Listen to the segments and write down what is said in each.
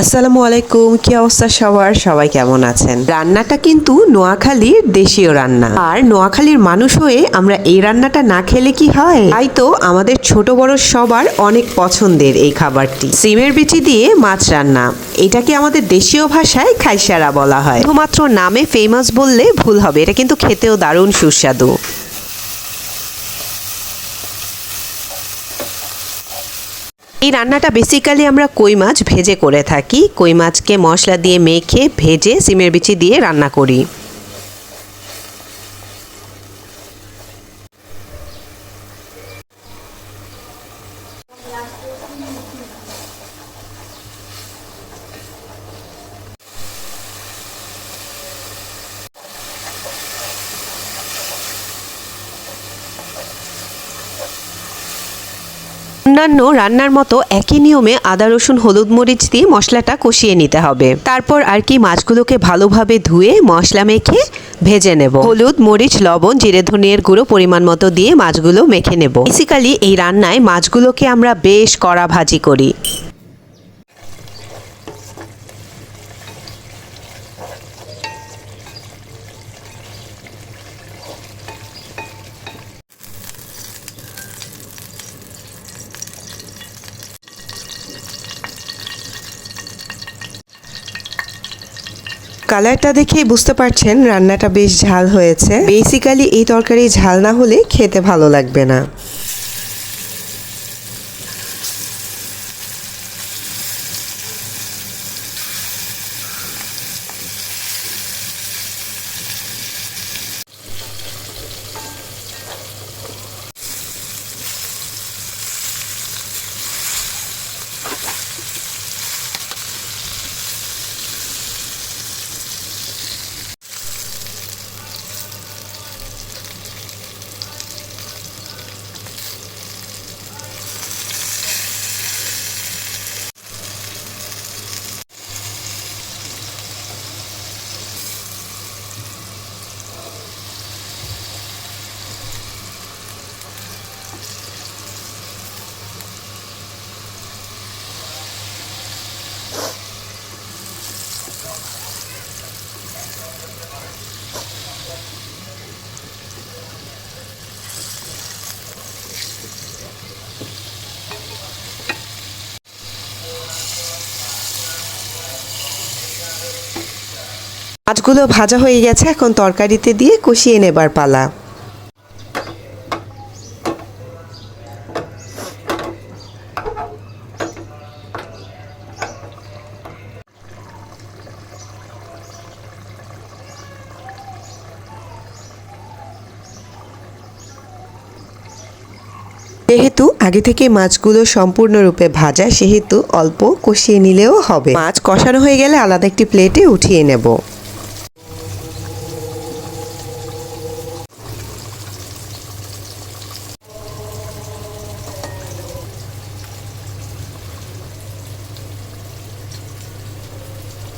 আসসালামু আলাইকুম, কি অবস্থা সবার? সবাই কেমন আছেন? রান্নাটা কিন্তু নোয়াখালীর দেশীয় রান্না। আর নোয়াখালীর মানুষ হয়ে আমরা এই রান্নাটা না খেলে কি হয়? তাই তো আমাদের ছোট বড় সবার অনেক পছন্দের এই খাবারটি। সিমের বিচি দিয়ে মাছ রান্না। এটাকে আমাদের দেশীয় ভাষায় খাইসারা বলা হয়। শুধুমাত্র নামে ফেমাস বললে ভুল হবে। এটা কিন্তু খেতেও দারুণ সুস্বাদু। এই রান্নাটা বেসিক্যালি আমরা কই মাছ ভেজে করে থাকি। কই মাছকে মশলা দিয়ে মেখে ভেজে, সিমের বিচি দিয়ে রান্না করি। অন্যান্য রান্নার মতো একই নিয়মে আদা, রসুন, হলুদ মরিচ দিয়ে মশলাটা কষিয়ে নিতে হবে। তারপর আর কি মাছগুলোকে ভালোভাবে ধুয়ে মশলা মেখে ভেজে নেব। হলুদ, মরিচ, লবণ, জিরে, ধনিয়ার গুঁড়ো পরিমাণ মতো দিয়ে মাছগুলো মেখে নেব। বেসিক্যালি এই রান্নায় মাছগুলোকে আমরা বেশ কড়া ভাজি করি। কালারটা দেখেই বুঝতে পারছেন রান্নাটা বেশ ঝাল হয়েছে। বেসিক্যালি এই তরকারি ঝাল না হলে খেতে ভালো লাগবে না। মাছগুলো ভাজা হয়ে গেছে, এখন তরকারিতে দিয়ে কষিয়ে নেবার পালা। যেহেতু আগে থেকে মাছগুলো সম্পূর্ণরূপে ভাজা, সেহেতু অল্প কষিয়ে নিলেও হবে। মাছ কষানো হয়ে গেলে আলাদা একটি প্লেটে উঠিয়ে নেব।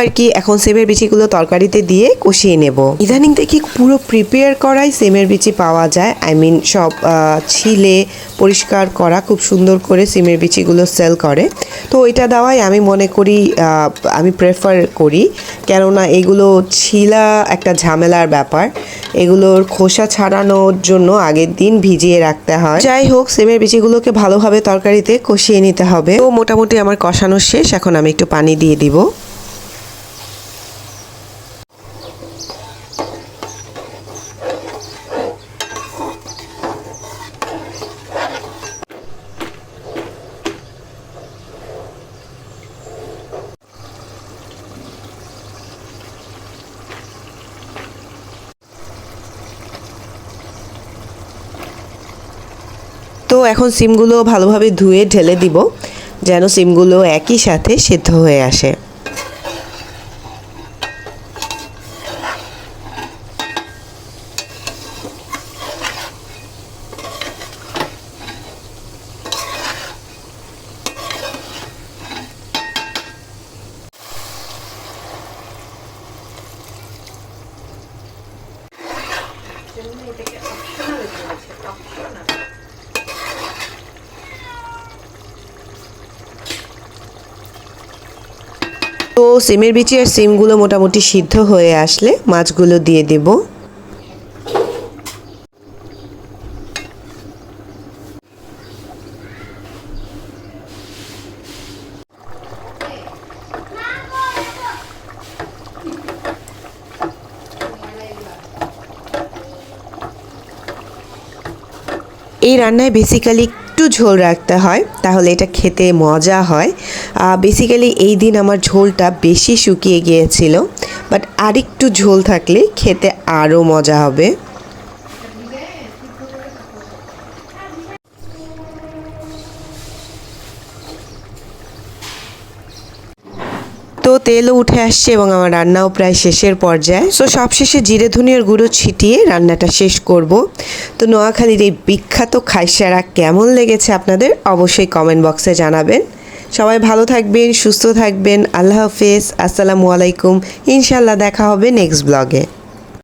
আর কি এখন সেমের বিচিগুলো তরকারিতে দিয়ে কষিয়ে নেব। ইদানিং দেখি পুরো প্রিপেয়ার করাই সেমের বিচি পাওয়া যায়। আই মিন সব ছিলে পরিষ্কার করা, খুব সুন্দর করে সিমের বিচিগুলো সেল করে। তো ওইটা দেওয়াই আমি মনে করি আমি প্রেফার করি। কেননা এগুলো ছিলা একটা ঝামেলার ব্যাপার। এগুলোর খোসা ছাড়ানোর জন্য আগের দিন ভিজিয়ে রাখতে হয়। যাই হোক, সেমের বিচিগুলোকে ভালোভাবে তরকারিতে কষিয়ে নিতে হবে। তো মোটামুটি আমার কষানো শেষ। এখন আমি একটু পানি দিয়ে দিব। এখন সিমগুলো ভালোভাবে ধুয়ে ঢেলে দিব যেন সিমগুলো একই সাথে সেদ্ধ হয়ে আসে। তো সিমের বিচি আর সিমগুলো মোটামুটি সিদ্ধ হয়ে আসলে মাছগুলো দিয়ে দেব। এই রান্নায় বেসিক্যালি ঝোল রাখতে হয়, তাহলে এটা খেতে মজা হয়। বেসিক্যালি এই দিন আমার ঝোলটা বেশি শুকিয়ে গিয়েছিল বাট আরেকটু ঝোল থাকলে খেতে আরও মজা হবে। তো তেলও উঠে আসছে এবং আমার রান্নাও প্রায় শেষের পর্যায়ে। সো সবশেষে জিরে ধনিয়ার গুঁড়ো ছিটিয়ে রান্নাটা শেষ করব। তো নোয়াখালীর এই বিখ্যাত খাইসারা কেমন লেগেছে আপনাদের অবশ্যই কমেন্ট বক্সে জানাবেন। সবাই ভালো থাকবেন, সুস্থ থাকবেন, আল্লাহ হাফেজ, আসসালামু আলাইকুম। ইনশাল্লাহ দেখা হবে নেক্সট ব্লগে